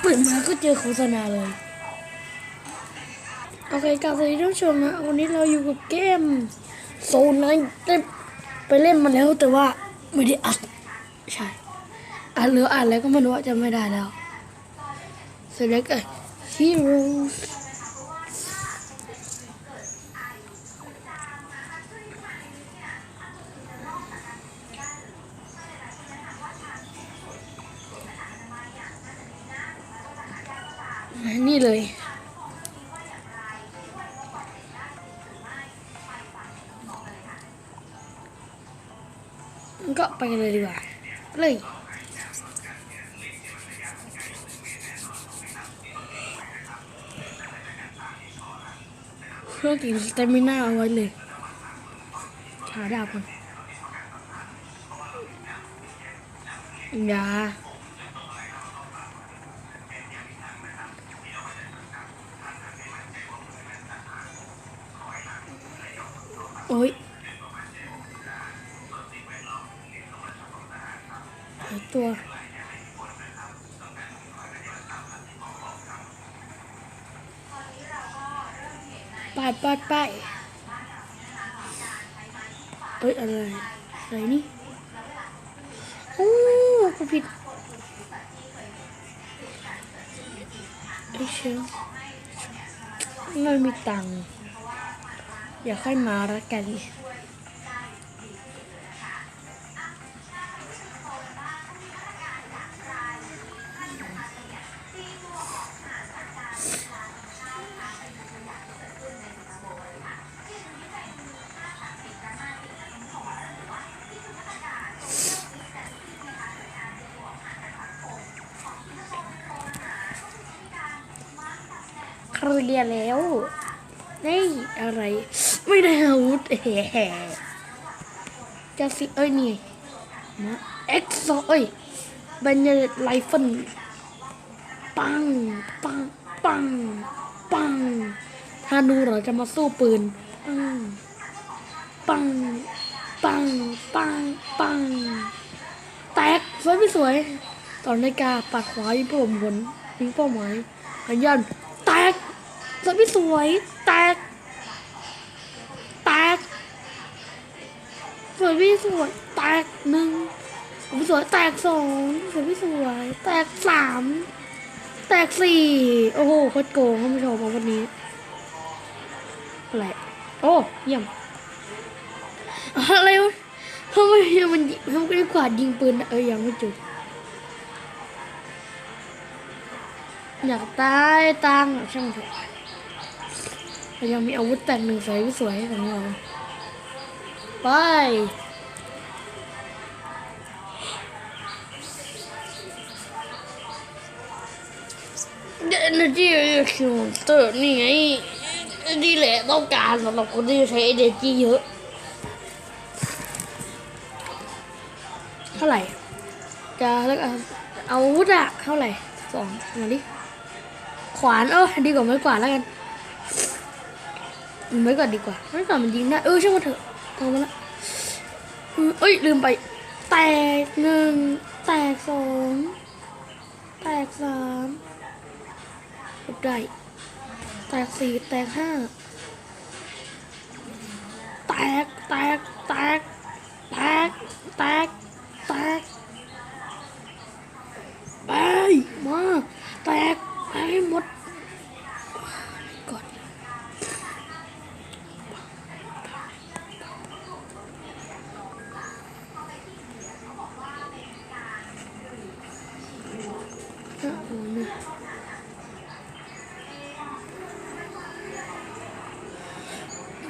เปิดมาก็เจอโฆษณาเลย โอเคกลับสวัสดีท่านผู้ชมนะ วันนี้เราอยู่กับเกมโซนนั้นได้ไปเล่นมาแล้วแต่ว่าไม่ได้อัด ใช่อัดหรืออัดแล้วก็ไม่รู้จะไม่ได้แล้วเสร็จแล้วก็ Heroes นี่เลย ก็ไปเลยดีกว่า เลยเพื่อกินสเตมิน่าเอาไว้เลยหาดาบก่อนยา ไปาดไปเฮ้ยอะไรอะไรนี่โอ้กูผิดไอ้เชียวไม่มีตังค์อย่าค่อยมาละกัน เคลียร์แล้วนี่อะไร ไม่ได้อาวุธแห่จะสิเอ้ยนี่นะเอ็กโซเอ้ยเบนเนไลฟ์นปังปังปังปังฮานูเราจะมาสู้ปืน ปัง ปัง ปัง ปัง ปัง แตก สวยไม่สวย ตอนนาฬิกาปัดขวายิงเป้าหมายยิงเป้าหมายขยัน สวยไม่สวย แตก แตก สวยไม่สวย แตกหนึ่งสวยไม่สวย แตกสองสวยไม่สวย แตกสาม แตกสี่ โอ้โหโคตรโกงท่านผู้ชมเอาวันนี้ อะไร โอ้เยี่ยม อะไรวะทำไมมันยิงทำไมไม่กวาดยิงปืนอะเออยังไม่จุดอยากตายตังช่างเถอะ แต่ยังมีอาวุธแต่งหนึ่งสวยสวยของเราไปเอเนจีคิวเตอร์นี่ไงนี่แหละต้องการสำหรับคนที่ใช้เอเนจีเยอะเท่าไหร่ จะแล้วกันเอาอาวุธอะเท่าไหร่สองมาดิขวานเออดีกว่าไม้กวาดแล้วกัน ไม้กวาดดีกว่าไม้กวาดมันยิงได้เออช่างมันเถอะเอามาละเอ้ยลืมไป แตกหนึ่งแตกสองแตกสามได้แตกสี่แตกห้าแตกแตกแตกแตกแตกแตกไปมาแตกไปให้หมดกดเอานะ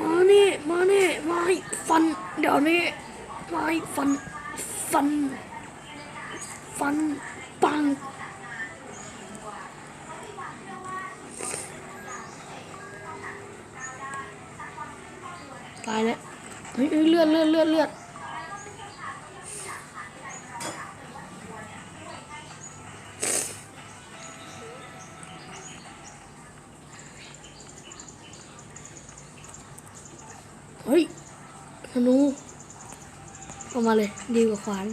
มานี่มานี่มาให้ฟัน เดี๋ยวนี้มาให้ฟัน ฟัน ฟัน ปัง ตายแล้วเฮ้ยเลือดเลือดเลือดเลือดเฮ้ยธนู เอามาเลย ดีกว่าขวาน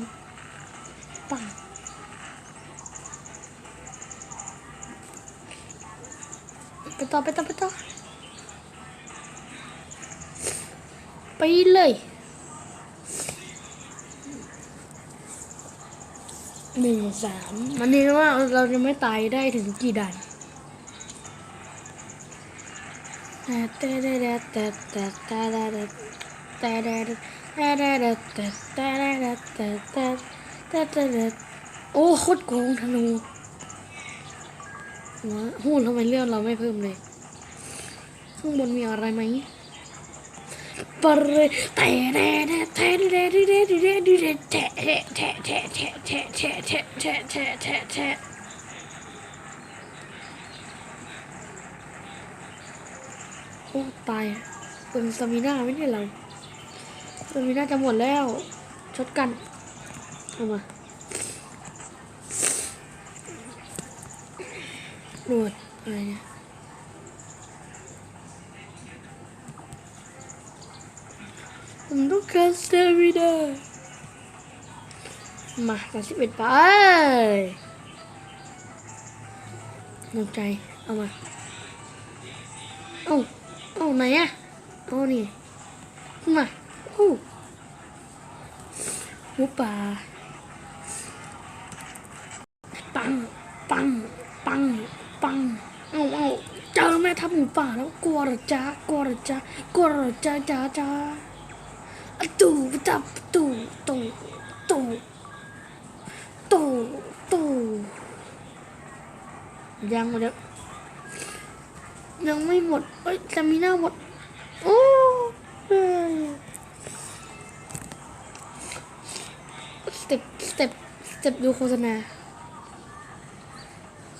ปัง ต่อไปต่อไปต่อไปเลยหนึ่งสามมันนี่ว่าเราจะไม่ตายได้ถึงกี่ด่านแต่แต่แต่แต่แต่แต่แต่แต่แต่แต่แต่แต่แต่แต่แต่แต่แต่แต่โอ้โคตรโกงธนู หัวหูทำไมเลือดเราไม่เพิ่มเลย ข้างบนมีอะไรไหมปะเรแต่แต่แต่แต่แต่แต่แต่แต่แต่แต่แต่แต่แต่แต่แต่แต่แต่แต่แต่โอ้ตายเป็นสมิน่าไม่ใช่เราสมิน่าจะหมดแล้วชดกันเอามา หนวดอะไรเนี่ยผมต้องการสเตมินามาสามสิบเอ็ดไปหนักใจ เอามา เอ้า เอ้าไหนอะเอานี่ ขึ้นมา โอ้หูป่า ปัง ปัง ปัง ปัง เอ้าเอ้าเจอแม่ทัพ หมูป่าแล้วกลัวหรอจ๊ะกลัวหรอจ๊ะกลัวหรอจ๊ะจ๊ะจ๊ะตู่ตับตู่ตู่ตู่ตู่ตู่ยังหมดแล้วยังไม่หมดเอ้ยจะมีหน้าหมดโอ้ยสเต็ปสเต็ปสเต็ปดูโฆษณา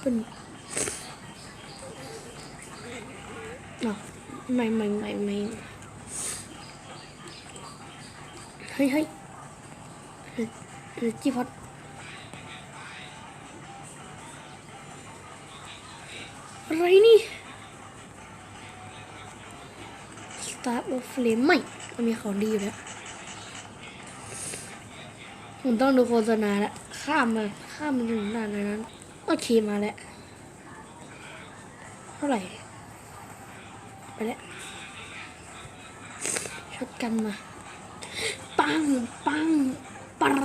ขึ้นอ๋อ ไม่ไม่ไม่ไม่เฮ้ยเฮ้ยเฮ้ยเฮ้ยจีพอดอะไรนี่ Star of Flame ไม่มันมีของดีอยู่แล้วผมต้องดูโฆษณาล้วข้ามมาข้ามมาถึงด่านนั้นโอเคมาแล้ว เท่าไหร่ ikan mah pang pang per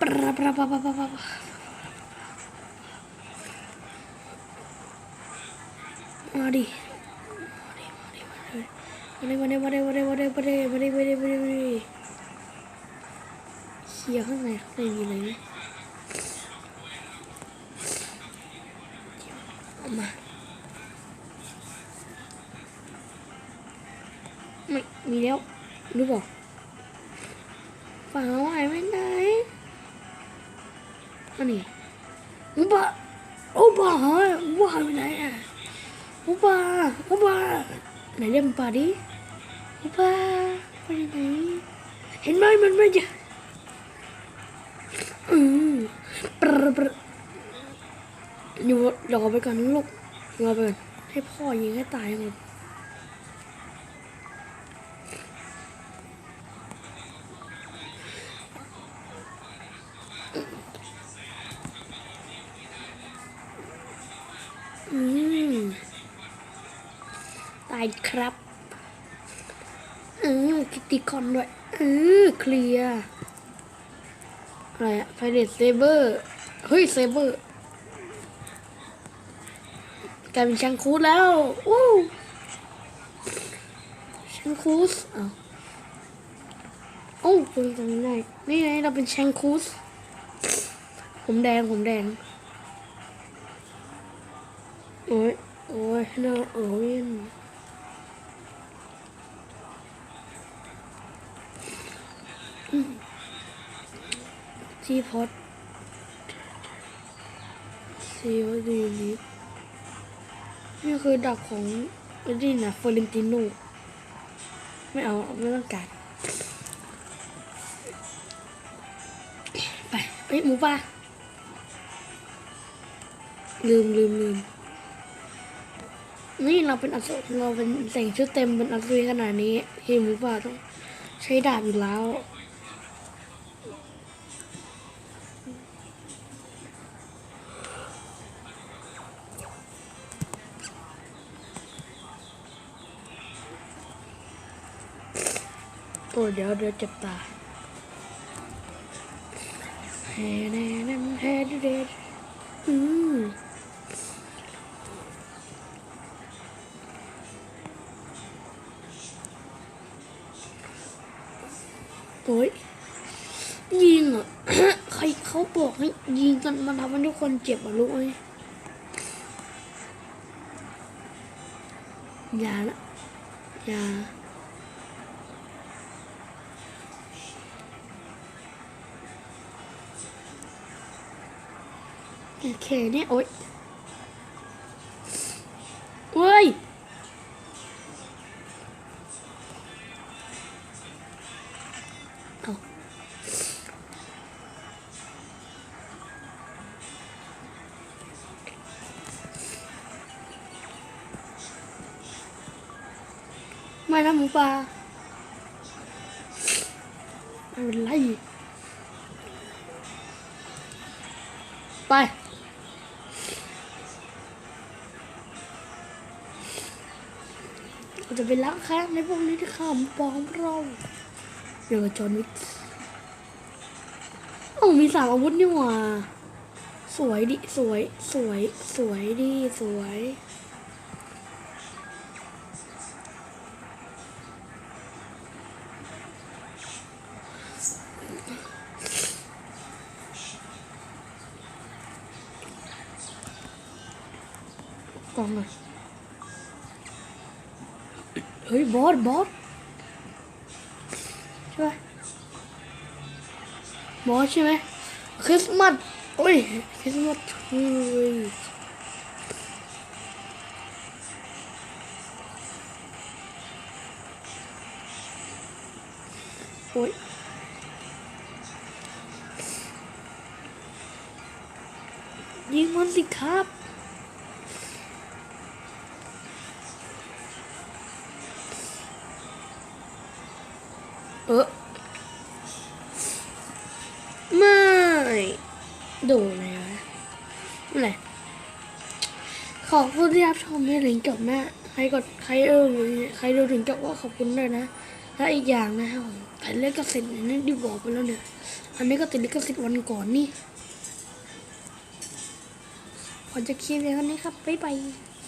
per per per per per per Oh, dear. มาดิมาดิมาดิมาดิมาดิมาดิมาดิมาดิมาดิมาดิมาดิเคลียร์ข้างในข้างในมีอะไรไหมเอามาไม่มีแล้วรู้เปล่าฝาหายไปไหนอันนี้อุบะอุบะหายอุบะหายไปไหนอะอุบะอุบะ ไหนเรียกมันป่าดิอุบะไปไหนเห็นไหมมันไม่จะอืมปรปรอยู่รอไปก่อนลูกรอไปก่อนให้พ่อยิงให้ตายก่อนายครับอืมคิตติคอนด้วยอือเคลียร์อะไรอะไฟเดตเซเบอร์เฮ้ยเซเบอร์กลายเป็นชังคูสแล้วอู้ชังคูสอ้าวโอ้เป็นจำได้นี่ไงเราเป็นชังคูสผมแดงผมแดงโอ้ยโอ้ยน่าโอ้ย ที่พอดซีวดีลิฟนี่คือดักของเอ็ดดี้นะเฟอร์เรนติโนไม่เอา ไม่ต้องการ ไปเอ้ยหมูป่าลืมลืมลืมนี่เราเป็นอัศเราเป็นแต่งชุดเต็มเป็นอัศวินขนาดนี้เห็นหรือเปล่าต้องใช้ดาบอยู่แล้ว อ้เดี๋ยวเดี๋ยวเจ็บตาเฮ้เน่เน่เฮ้เดดอืมโอ้ยยิงอะใครเขาบอกให้ยิงกันมันทำให้ทุกคนเจ็บอะลูกเอ้ยอย่าละอย่า เคเนี่ยโอ๊ยเว้ยเอาไม่นะหมูป่าไม่เป็นไรไป จะไปล้างแค้นในพวกนี้ที่ข้ามปองเราเดี๋ยวจอนวิกโอ้มีสามอาวุธนี่หว่า สวยดิ สวย สวย สวยดิ สวยกองหน่อย เฮ้ยบอสบอสใช่ไหมบอสใช่ไหมคริสต์มาสโอ้ยคริสต์มาสเฮ้ยโอ้ยยิงมันสิครับ ดูเลยวะอะไรขอบคุณที่รับชมในถึงจบนะ ใครกดใครเออใครดูถึงจบก็ขอบคุณด้วยนะ และอีกอย่างนะครับผมแต่เลิกกสิทธิ์นี่ดิบอกไปแล้วเนี่ย อันนี้ก็ติดลิขสิทธิ์วันก่อนนี่พอจะคลิปอย่างนี้ครับ บ๊ายบาย